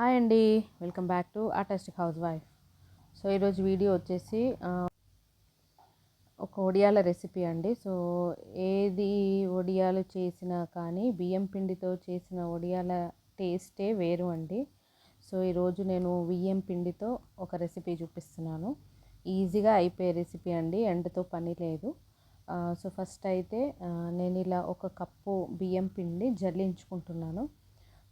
Hi అండి. Welcome back to artistic house so ఈరోజు video వచ్చేసి ఒక ఒడియాల రెసిపీ అండి. సో ఏది ఒడియాలు చేసినా కానీ బియ్యం పిండితో చేసిన ఒడియాల టేస్టే వేరు అండి. సో ఈరోజు నేను బియ్యం పిండితో ఒక రెసిపీ చూపిస్తున్నాను. ఈజీగా అయిపోయే రెసిపీ అండి. ఎండతో పని లేదు. సో ఫస్ట్ అయితే నేను ఇలా ఒక కప్పు బియ్యం పిండి జల్లించుకుంటున్నాను.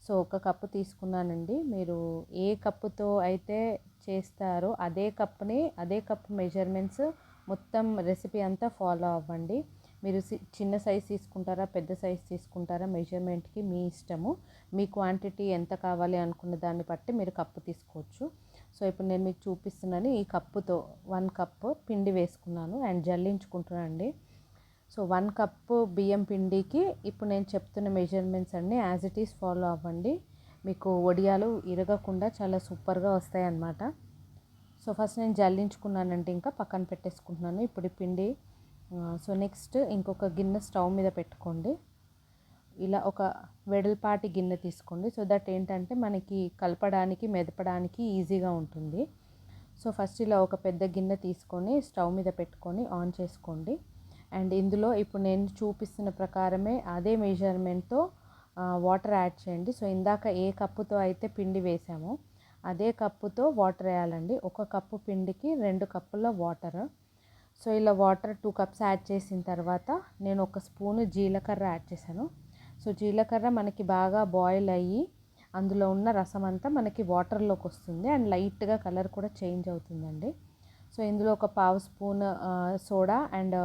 సో ఒక కప్పు తీసుకున్నానండి. మీరు ఏ కప్పుతో అయితే చేస్తారో అదే కప్ని అదే కప్పు మెజర్మెంట్స్ మొత్తం రెసిపీ అంతా ఫాలో అవ్వండి. మీరు సి- చిన్న సైజ్ తీసుకుంటారా పెద్ద సైజ్ తీసుకుంటారా మెజర్మెంట్కి మీ ఇష్టము. మీ క్వాంటిటీ ఎంత కావాలి అనుకున్న దాన్ని బట్టి మీరు కప్పు తీసుకోవచ్చు. సో ఇప్పుడు నేను మీకు చూపిస్తున్నాను ఈ కప్పుతో వన్ కప్పు పిండి వేసుకున్నాను అండ్ జల్లించుకుంటున్నాను అండి సో వన్ కప్పు బియ్యం పిండికి ఇప్పుడు నేను చెప్తున్న మెజర్మెంట్స్ అన్నీ యాజ్ ఇట్ ఈస్ ఫాలో అవ్వండి. మీకు వడియాలు ఇరగకుండా చాలా సూపర్గా వస్తాయి అన్నమాట సో ఫస్ట్ నేను జల్లించుకున్నానంటే ఇంకా పక్కన పెట్టేసుకుంటున్నాను. ఇప్పుడు పిండి సో నెక్స్ట్ ఇంకొక గిన్నె స్టవ్ మీద పెట్టుకోండి. ఇలా ఒక వెడల్పాటి గిన్నె తీసుకోండి. సో దట్ ఏంటంటే మనకి కలపడానికి మెదపడానికి ఈజీగా ఉంటుంది. సో ఫస్ట్ ఇలా ఒక పెద్ద గిన్నె తీసుకొని స్టవ్ మీద పెట్టుకొని ఆన్ చేసుకోండి. అండ్ ఇందులో ఇప్పుడు నేను చూపిస్తున్న ప్రకారమే అదే మెజర్మెంట్తో వాటర్ యాడ్ చేయండి. సో ఇందాక ఏ కప్పుతో అయితే పిండి వేసామో అదే కప్పుతో వాటర్ వేయాలండి. ఒక కప్పు పిండికి రెండు కప్పుల వాటర్ సో ఇలా వాటర్ టూ కప్స్ యాడ్ చేసిన తర్వాత నేను ఒక స్పూను జీలకర్ర యాడ్ చేశాను. సో జీలకర్ర మనకి బాగా బాయిల్ అయ్యి అందులో ఉన్న రసం అంతా మనకి వాటర్లోకి వస్తుంది. అండ్ లైట్గా కలర్ కూడా చేంజ్ అవుతుందండి. సో ఇందులో ఒక పావు స్పూన్ సోడా అండ్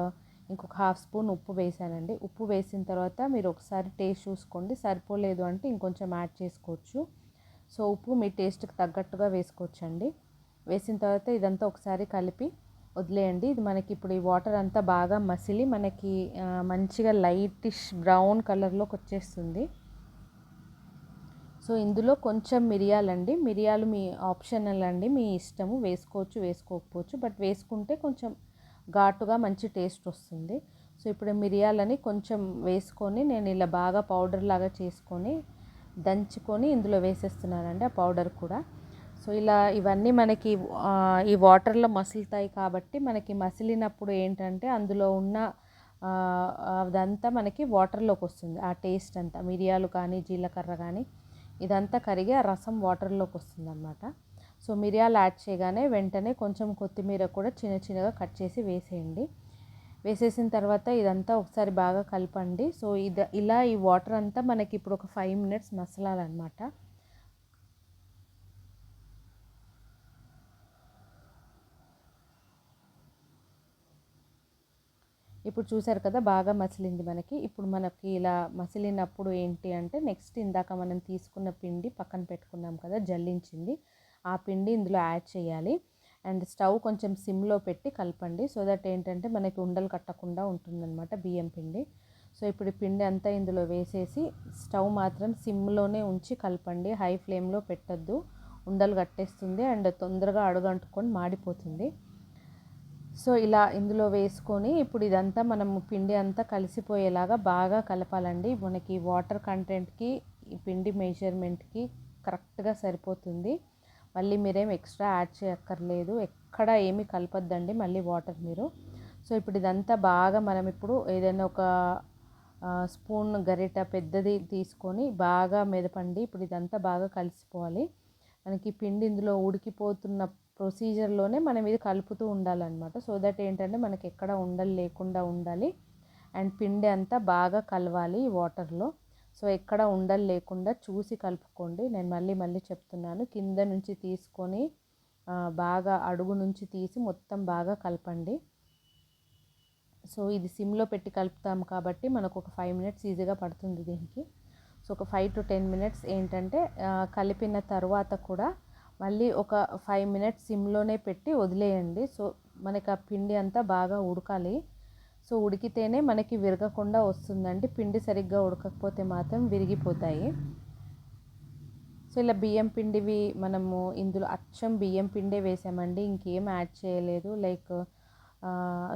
ఇంకొక హాఫ్ స్పూన్ ఉప్పు వేసానండి. ఉప్పు వేసిన తర్వాత మీరు ఒకసారి టేస్ట్ చూసుకోండి. సరిపోలేదు అంటే ఇంకొంచెం యాడ్ చేసుకోవచ్చు. సో ఉప్పు మీ టేస్ట్కి తగ్గట్టుగా వేసుకోవచ్చండి. వేసిన తర్వాత ఇదంతా ఒకసారి కలిపి వదిలేయండి. ఇది మనకి ఇప్పుడు ఈ వాటర్ అంతా బాగా మసిలి మనకి మంచిగా లైటిష్ బ్రౌన్ కలర్లోకి వచ్చేస్తుంది. సో ఇందులో కొంచెం మిరియాలండి మిరియాలు మీ ఆప్షనల్ అండి. మీ ఇష్టము. వేసుకోవచ్చు వేసుకోకపోవచ్చు. బట్ వేసుకుంటే కొంచెం ఘాటుగా మంచి టేస్ట్ వస్తుంది. సో ఇప్పుడు మిరియాలని కొంచెం వేసుకొని నేను ఇలా బాగా పౌడర్ లాగా చేసుకొని దంచుకొని ఇందులో వేసేస్తున్నానండి ఆ పౌడర్ కూడా. సో ఇలా ఇవన్నీ మనకి ఈ వాటర్లో మసులుతాయి కాబట్టి మనకి మసిలినప్పుడు ఏంటంటే అందులో ఉన్న అదంతా మనకి వాటర్లోకి వస్తుంది. ఆ టేస్ట్ అంతా మిరియాలు కానీ జీలకర్ర కానీ ఇదంతా కరిగి ఆ రసం వాటర్లోకి వస్తుంది అన్నమాట సో మిరియాలు యాడ్ చేయగానే వెంటనే కొంచెం కొత్తిమీర కూడా చిన్న చిన్నగా కట్ చేసి వేసేయండి. వేసేసిన తర్వాత ఇదంతా ఒకసారి బాగా కలపండి. సో ఇది ఇలా ఈ వాటర్ అంతా మనకి ఇప్పుడు ఒక ఫైవ్ మినిట్స్ మసలాలన్నమాట. ఇప్పుడు చూసారు కదా బాగా మసిలింది మనకి. ఇప్పుడు మనకి ఇలా మసిలినప్పుడు ఏంటి అంటే నెక్స్ట్ ఇందాక మనం తీసుకున్న పిండి పక్కన పెట్టుకున్నాం కదా జల్లించింది. ఆ పిండి ఇందులో యాడ్ చేయాలి. అండ్ స్టవ్ కొంచెం సిమ్లో పెట్టి కలపండి. సో దట్ ఏంటంటే మనకి ఉండలు కట్టకుండా ఉంటుందన్నమాట బియ్యం పిండి. సో ఇప్పుడు పిండి అంతా ఇందులో వేసేసి స్టవ్ మాత్రం సిమ్లోనే ఉంచి కలపండి. హై ఫ్లేమ్లో పెట్టద్దు. ఉండలు కట్టేస్తుంది. అండ్ తొందరగా అడుగంటుకొని మాడిపోతుంది. సో ఇలా ఇందులో వేసుకొని ఇప్పుడు ఇదంతా మనం పిండి అంతా కలిసిపోయేలాగా బాగా కలపాలండి. మనకి వాటర్ కంటెంట్కి ఈ పిండి మెజర్మెంట్కి కరెక్ట్గా సరిపోతుంది. మళ్ళీ మీరేం ఎక్స్ట్రా యాడ్ చేయక్కర్లేదు. ఎక్కడ ఏమీ కలపద్దండి మళ్ళీ వాటర్ మీరు. సో ఇప్పుడు ఇదంతా బాగా మనం ఇప్పుడు ఏదైనా ఒక స్పూన్ గరిట పెద్దది తీసుకొని బాగా మెదపండి. ఇప్పుడు ఇదంతా బాగా కలిసిపోవాలి. మనకి పిండి ఇందులో ఉడికిపోతున్న ప్రొసీజర్లోనే మనం ఇది కలుపుతూ ఉండాలన్నమాట. సో దట్ ఏంటంటే మనకి ఎక్కడ ఉండలు లేకుండా ఉండాలి. అండ్ పిండి అంతా బాగా కలవాలి ఈ వాటర్లో. సో ఎక్కడ ఉండలు లేకుండా చూసి కలుపుకోండి. నేను మళ్ళీ మళ్ళీ చెప్తున్నాను. కింద నుంచి తీసుకొని బాగా అడుగు నుంచి తీసి మొత్తం బాగా కలపండి. సో ఇది సిమ్లో పెట్టి కలుపుతాం కాబట్టి మనకు ఒక ఫైవ్ మినిట్స్ ఈజీగా పడుతుంది దీనికి. సో ఒక ఫైవ్ టు టెన్ మినిట్స్ ఏంటంటే కలిపిన తర్వాత కూడా మళ్ళీ ఒక ఫైవ్ మినిట్స్ సిమ్లోనే పెట్టి వదిలేయండి. సో మనకి ఆ పిండి అంతా బాగా ఉడకాలి. సో ఉడికితేనే మనకి విరగకుండా వస్తుందండి. పిండి సరిగ్గా ఉడకకపోతే మాత్రం విరిగిపోతాయి. సో ఇలా బియ్యం పిండివి మనము ఇందులో అచ్చం బియ్యం పిండే వేసామండి. ఇంకేం యాడ్ చేయలేదు. లైక్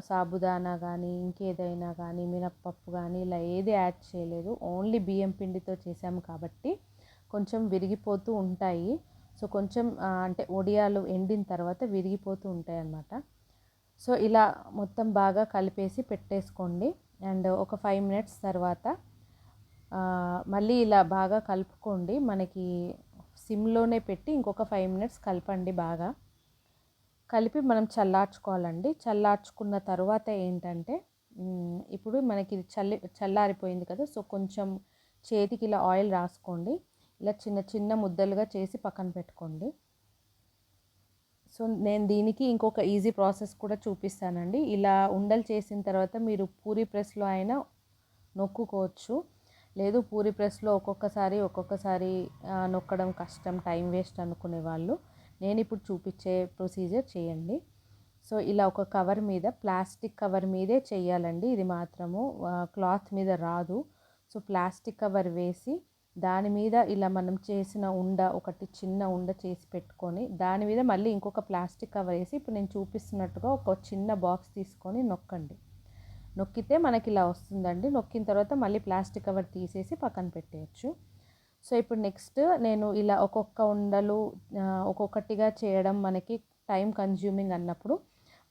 సాబుదానా కానీ ఇంకేదైనా కానీ మినప్పప్పు కానీ ఇలా ఏది యాడ్ చేయలేదు. ఓన్లీ బియ్యం పిండితో చేసాము కాబట్టి కొంచెం విరిగిపోతూ ఉంటాయి. సో కొంచెం అంటే ఒడియాలు ఎండిన తర్వాత విరిగిపోతూ ఉంటాయి అన్నమాట సో ఇలా మొత్తం బాగా కలిపేసి పెట్టేసుకోండి. అండ్ ఒక ఫైవ్ మినిట్స్ తర్వాత మళ్ళీ ఇలా బాగా కలుపుకోండి. మనకి సిమ్లోనే పెట్టి ఇంకొక ఫైవ్ మినిట్స్ కలపండి బాగా. కలిపి మనం చల్లార్చుకోవాలండి. చల్లార్చుకున్న తర్వాత ఏంటంటే ఇప్పుడు మనకి చల్లి చల్లారిపోయింది కదా సో కొంచెం చేతికి ఇలా ఆయిల్ రాసుకోండి. ఇలా చిన్న చిన్న ముద్దలుగా చేసి పక్కన పెట్టుకోండి. సో నేను దీనికి ఇంకొక ఈజీ ప్రాసెస్ కూడా చూపిస్తానండి. ఇలా ఉండలు చేసిన తర్వాత మీరు పూరి ప్రెస్లో అయినా నొక్కుకోవచ్చు. లేదు పూరి ప్రెస్లో ఒక్కొక్కసారి ఒక్కొక్కసారి నొక్కడం కష్టం టైం వేస్ట్ అనుకునే వాళ్ళు నేను ఇప్పుడు చూపించే ప్రొసీజర్ చేయండి. సో ఇలా ఒక కవర్ మీద ప్లాస్టిక్ కవర్ మీదే చేయాలండి. ఇది మాత్రము క్లాత్ మీద రాదు. సో ప్లాస్టిక్ కవర్ వేసి దాని మీద ఇలా మనం చేసిన ఉండ ఒకటి చిన్న ఉండ చేసి పెట్టుకొని దాని మీద మళ్ళీ ఇంకొక ప్లాస్టిక్ కవర్ వేసి ఇప్పుడు నేను చూపిస్తున్నట్టుగా ఒక చిన్న బాక్స్ తీసుకొని నొక్కండి. నొక్కితే మనకి ఇలా వస్తుందండి. నొక్కిన తర్వాత మళ్ళీ ప్లాస్టిక్ కవర్ తీసేసి పక్కన పెట్టేయచ్చు. సో ఇప్పుడు నెక్స్ట్ నేను ఇలా ఒక్కొక్క ఉండలు ఒక్కొక్కటిగా చేయడం మనకి టైం కన్జ్యూమింగ్ అన్నప్పుడు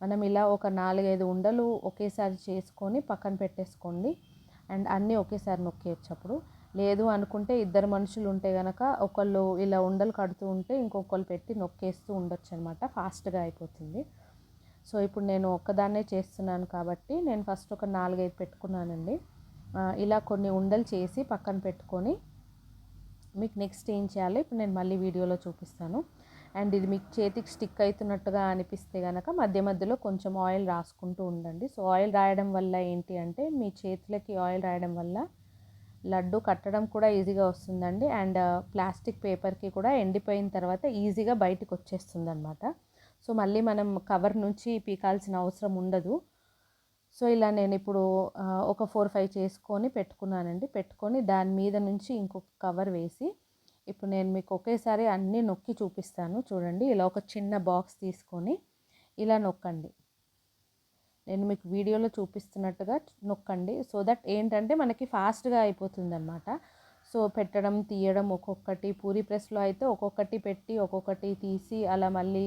మనం ఇలా ఒక నాలుగైదు ఉండలు ఒకేసారి చేసుకొని పక్కన పెట్టేసుకోండి. అండ్ అన్నీ ఒకేసారి నొక్కేయచ్చు అప్పుడు. లేదు అనుకుంటే ఇద్దరు మనుషులు ఉంటే కనుక ఒకళ్ళు ఇలా ఉండలు కడుతూ ఉంటే ఇంకొకళ్ళు పెట్టి నొక్కేస్తూ ఉండొచ్చు అనమాట ఫాస్ట్గా అయిపోతుంది. సో ఇప్పుడు నేను ఒక్కదాన్నే చేస్తున్నాను కాబట్టి నేను ఫస్ట్ ఒక నాలుగైదు పెట్టుకున్నానండి. ఇలా కొన్ని ఉండలు చేసి పక్కన పెట్టుకొని మీకు నెక్స్ట్ ఏం చేయాలో ఇప్పుడు నేను మళ్ళీ వీడియోలో చూపిస్తాను. అండ్ ఇది మీకు చేతికి స్టిక్ అవుతున్నట్టుగా అనిపిస్తే కనుక మధ్య మధ్యలో కొంచెం ఆయిల్ రాసుకుంటూ ఉండండి. సో ఆయిల్ రాయడం వల్ల ఏంటి అంటే మీ చేతులకి ఆయిల్ రాయడం వల్ల లడ్డు కట్టడం కూడా ఈజీగా వస్తుందండి. అండ్ ప్లాస్టిక్ పేపర్కి కూడా ఎండిపోయిన తర్వాత ఈజీగా బయటకు వచ్చేస్తుంది అనమాట సో మళ్ళీ మనం కవర్ నుంచి పీకాల్సిన అవసరం ఉండదు. సో ఇలా నేను ఇప్పుడు ఒక ఫోర్ ఫైవ్ చేసుకొని పెట్టుకున్నానండి. పెట్టుకొని దాని మీద నుంచి ఇంకొక కవర్ వేసి ఇప్పుడు నేను మీకు ఒకేసారి అన్నీ నొక్కి చూపిస్తాను. చూడండి ఇలా ఒక చిన్న బాక్స్ తీసుకొని ఇలా నొక్కండి. నేను మీకు వీడియోలో చూపిస్తున్నట్టుగా నొక్కండి. సో దట్ ఏంటంటే మనకి ఫాస్ట్గా అయిపోతుంది అనమాట సో పెట్టడం తీయడం ఒక్కొక్కటి పూరి ప్రెస్లో అయితే ఒక్కొక్కటి పెట్టి ఒక్కొక్కటి తీసి అలా మళ్ళీ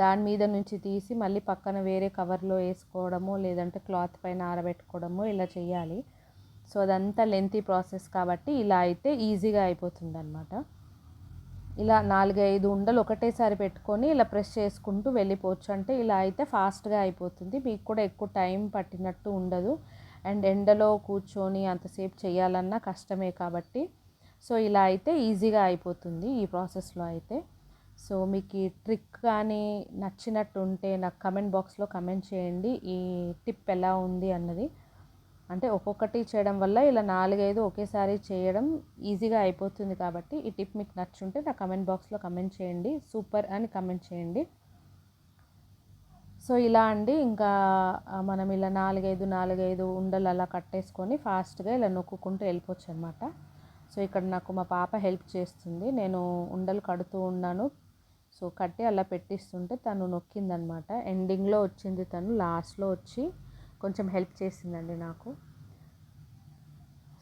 దాని మీద నుంచి తీసి మళ్ళీ పక్కన వేరే కవర్లో వేసుకోవడము లేదంటే క్లాత్ పైన ఆరబెట్టుకోవడము ఇలా చేయాలి. సో అదంతా లెంతీ ప్రాసెస్ కాబట్టి ఇలా అయితే ఈజీగా అయిపోతుంది అనమాట ఇలా నాలుగైదు ఉండలు ఒకటేసారి పెట్టుకొని ఇలా ప్రెస్ చేసుకుంటూ వెళ్ళిపోవచ్చు. అంటే ఇలా అయితే ఫాస్ట్గా అయిపోతుంది. మీకు కూడా ఎక్కువ టైం పట్టినట్టు ఉండదు. అండ్ ఎండలో కూర్చొని అంతసేపు చేయాలన్నా కష్టమే కాబట్టి. సో ఇలా అయితే ఈజీగా అయిపోతుంది ఈ ప్రాసెస్లో అయితే. సో మీకు ఈ ట్రిక్ కానీ నచ్చినట్టు ఉంటే నాకు కమెంట్ బాక్స్లో కమెంట్ చేయండి. ఈ టిప్ ఎలా ఉంది అన్నది. అంటే ఒక్కొక్కటి చేయడం వల్ల ఇలా నాలుగైదు ఒకేసారి చేయడం ఈజీగా అయిపోతుంది కాబట్టి ఈ టిప్ మీకు నచ్చుంటే నా కమెంట్ బాక్స్లో కమెంట్ చేయండి. సూపర్ అని కమెంట్ చేయండి. సో ఇలా అండి. ఇంకా మనం ఇలా నాలుగైదు నాలుగైదు ఉండలు అలా కట్టేసుకొని ఫాస్ట్గా ఇలా నొక్కుంటూ వెళ్ళిపోవచ్చు అనమాట సో ఇక్కడ నాకు మా పాప హెల్ప్ చేస్తుంది. నేను ఉండలు కడుతూ ఉన్నాను. సో కట్టి అలా పెట్టిస్తుంటే తను నొక్కిందనమాట. ఎండింగ్లో వచ్చింది తను లాస్ట్లో వచ్చి కొంచెం హెల్ప్ చేసిందండి నాకు.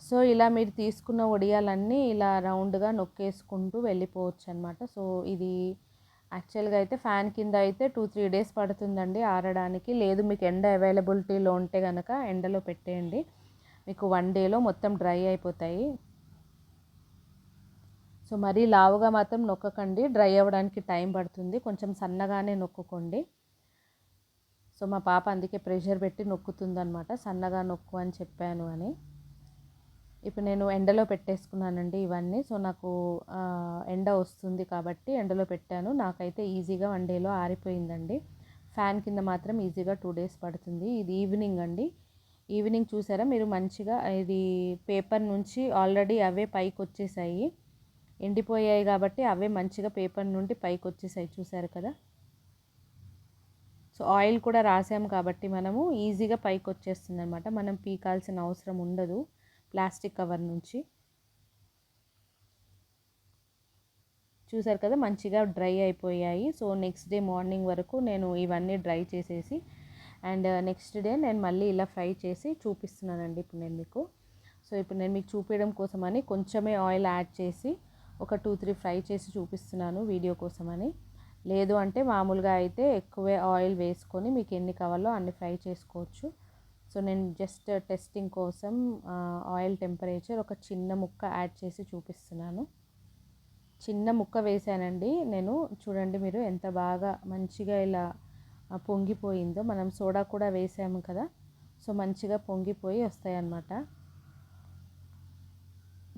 సో ఇలా మీరు తీసుకున్న వడియాలన్నీ ఇలా రౌండ్గా నొక్కేసుకుంటూ వెళ్ళిపోవచ్చు అనమాట సో ఇది యాక్చువల్గా అయితే ఫ్యాన్ కింద అయితే టూ త్రీ డేస్ పడుతుందండి ఆరడానికి. లేదు మీకు ఎండ అవైలబిలిటీలో ఉంటే కనుక ఎండలో పెట్టేయండి. మీకు వన్ డేలో మొత్తం డ్రై అయిపోతాయి. సో మరీ లావుగా మాత్రం నొక్కకండి. డ్రై అవ్వడానికి టైం పడుతుంది. కొంచెం సన్నగానే నొక్కుకోండి. సో మా పాప అందుకే ప్రెషర్ పెట్టి నొక్కుతుందనమాట సన్నగా నొక్కు అని చెప్పాను అని. ఇప్పుడు నేను ఎండలో పెట్టేసుకున్నానండి ఇవన్నీ. సో నాకు ఎండ వస్తుంది కాబట్టి ఎండలో పెట్టాను. నాకైతే ఈజీగా వన్ డేలో ఆరిపోయిందండి. ఫ్యాన్ కింద మాత్రం ఈజీగా టూ డేస్ పడుతుంది. ఇది ఈవినింగ్ అండి. ఈవినింగ్ చూసారా? మీరు మంచిగా ఇది పేపర్ నుంచి ఆల్రెడీ అవే పైకి వచ్చేసాయి. ఎండిపోయాయి కాబట్టి అవే మంచిగా పేపర్ నుండి పైకి వచ్చేసాయి. చూసారు కదా? సో ఆయిల్ కూడా రాసాం కాబట్టి మనము ఈజీగా పైకి వచ్చేస్తుంది అనమాట మనం పీకాల్సిన అవసరం ఉండదు ప్లాస్టిక్ కవర్ నుంచి. చూసారు కదా మంచిగా డ్రై అయిపోయాయి. సో నెక్స్ట్ డే మార్నింగ్ వరకు నేను ఇవన్నీ డ్రై చేసేసి అండ్ నెక్స్ట్ డే నేను మళ్ళీ ఇలా ఫ్రై చేసి చూపిస్తున్నానండి ఇప్పుడు నేను మీకు. సో ఇప్పుడు నేను మీకు చూపించడం కోసమని కొంచెమే ఆయిల్ యాడ్ చేసి ఒక టూ త్రీ ఫ్రై చేసి చూపిస్తున్నాను వీడియో కోసమని. లేదు అంటే మామూలుగా అయితే ఎక్కువే ఆయిల్ వేసుకొని మీకు ఎన్ని కావాలో అన్ని ఫ్రై చేసుకోవచ్చు. సో నేను జస్ట్ టెస్టింగ్ కోసం ఆయిల్ టెంపరేచర్ ఒక చిన్న ముక్క యాడ్ చేసి చూపిస్తున్నాను. చిన్న ముక్క వేసానండి. నేను చూడండి మీరు ఎంత బాగా మంచిగా ఇలా పొంగిపోయిందో. మనం సోడా కూడా వేసాము కదా. సో మంచిగా పొంగిపోయి వస్తాయి అన్నమాట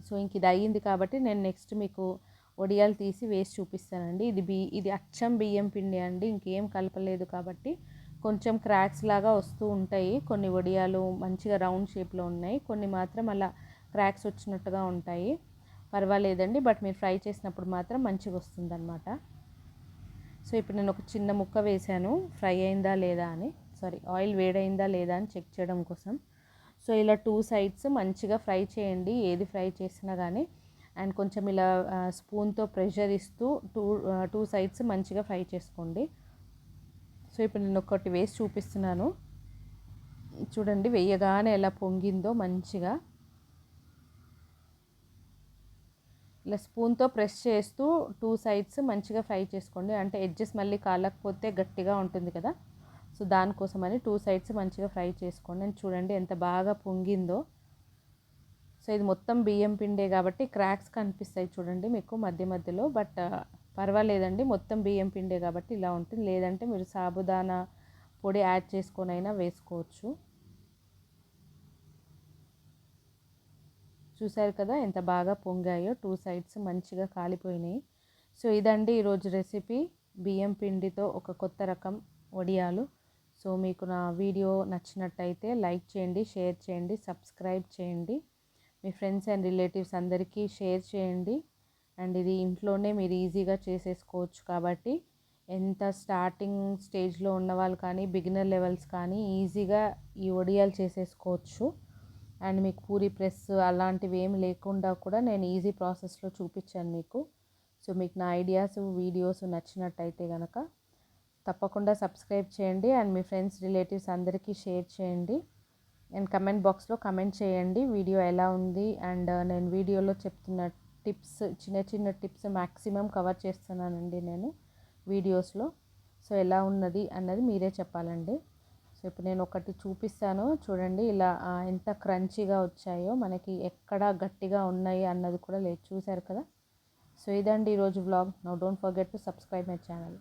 సో ఇంక ఇది అయ్యింది కాబట్టి నేను నెక్స్ట్ మీకు వడియాలు తీసి వేసి చూపిస్తానండి. ఇది బి ఇది అచ్చం బియ్యం పిండి అండి. ఇంకేం కలపలేదు కాబట్టి కొంచెం క్రాక్స్ లాగా వస్తూ ఉంటాయి. కొన్ని వడియాలు మంచిగా రౌండ్ షేప్లో ఉన్నాయి. కొన్ని మాత్రం అలా క్రాక్స్ వచ్చినట్టుగా ఉంటాయి. పర్వాలేదండి. బట్ మీరు ఫ్రై చేసినప్పుడు మాత్రం మంచిగా వస్తుంది అనమాట సో ఇప్పుడు నేను ఒక చిన్న ముక్క వేసాను ఫ్రై అయిందా లేదా అని. సారీ ఆయిల్ వేడైందా లేదా అని చెక్ చేయడం కోసం. సో ఇలా టూ సైడ్స్ మంచిగా ఫ్రై చేయండి. ఏది ఫ్రై చేసినా కానీ అండ్ కొంచెం ఇలా స్పూన్తో ప్రెషర్ ఇస్తూ టూ టూ సైడ్స్ మంచిగా ఫ్రై చేసుకోండి. సో ఇప్పుడు నేను ఒకటి వేసి చూపిస్తున్నాను. చూడండి వేయగానే ఎలా పొంగిందో మంచిగా. ఇలా స్పూన్తో ప్రెస్ చేస్తూ టూ సైడ్స్ మంచిగా ఫ్రై చేసుకోండి. అంటే ఎడ్జెస్ మళ్ళీ కాలకపోతే గట్టిగా ఉంటుంది కదా. సో దానికోసమని టూ సైడ్స్ మంచిగా ఫ్రై చేసుకోండి. అండ్ చూడండి ఎంత బాగా పొంగిందో. సో ఇది మొత్తం బియ్యం పిండే కాబట్టి క్రాక్స్ కనిపిస్తాయి చూడండి మీకు మధ్య మధ్యలో. బట్ పర్వాలేదండి మొత్తం బియ్యం పిండే కాబట్టి ఇలా ఉంటుంది. లేదంటే మీరు సాబుదానా పొడి యాడ్ చేసుకొనైనా వేసుకోవచ్చు. చూసారు కదా ఎంత బాగా పొంగాయో టూ సైడ్స్ మంచిగా కాలిపోయినాయి. సో ఇదండి ఈరోజు రెసిపీ. బియ్యం పిండితో ఒక కొత్త రకం వడియాలు. సో మీకు నా వీడియో నచ్చినట్టయితే లైక్ చేయండి షేర్ చేయండి సబ్స్క్రైబ్ చేయండి. మీ ఫ్రెండ్స్ అండ్ రిలేటివ్స్ అందరికీ షేర్ చేయండి. అండ్ ఇది ఇంట్లోనే మీరు ఈజీగా చేసేసుకోవచ్చు కాబట్టి ఎంత స్టార్టింగ్ స్టేజ్లో ఉన్న వాళ్ళు కానీ బిగినర్ లెవెల్స్ కానీ ఈజీగా ఈ వడియాలు చేసేసుకోవచ్చు. అండ్ మీకు పూరి ప్రెస్ అలాంటివి ఏమి లేకుండా కూడా నేను ఈజీ ప్రాసెస్లో చూపించాను మీకు. సో మీకు నా ఐడియాస్ వీడియోస్ నచ్చినట్టయితే కనుక తప్పకుండా సబ్స్క్రైబ్ చేయండి. అండ్ మీ ఫ్రెండ్స్ రిలేటివ్స్ అందరికీ షేర్ చేయండి. నేను కమెంట్ బాక్స్లో కమెంట్ చేయండి వీడియో ఎలా ఉంది అండ్ uh, నేను వీడియోలో చెప్తున్న టిప్స్ చిన్న చిన్న టిప్స్ మ్యాక్సిమం కవర్ చేస్తున్నానండి నేను వీడియోస్లో. సో ఎలా ఉన్నది అన్నది మీరే చెప్పాలండి. సో ఇప్పుడు నేను ఒకటి చూపిస్తాను. చూడండి ఇలా ఎంత క్రంచీగా వచ్చాయో మనకి ఎక్కడ గట్టిగా ఉన్నాయి అన్నది కూడా లేదు చూశారు కదా? సో ఇదండి ఈరోజు vlog. No don't forget to subscribe my channel.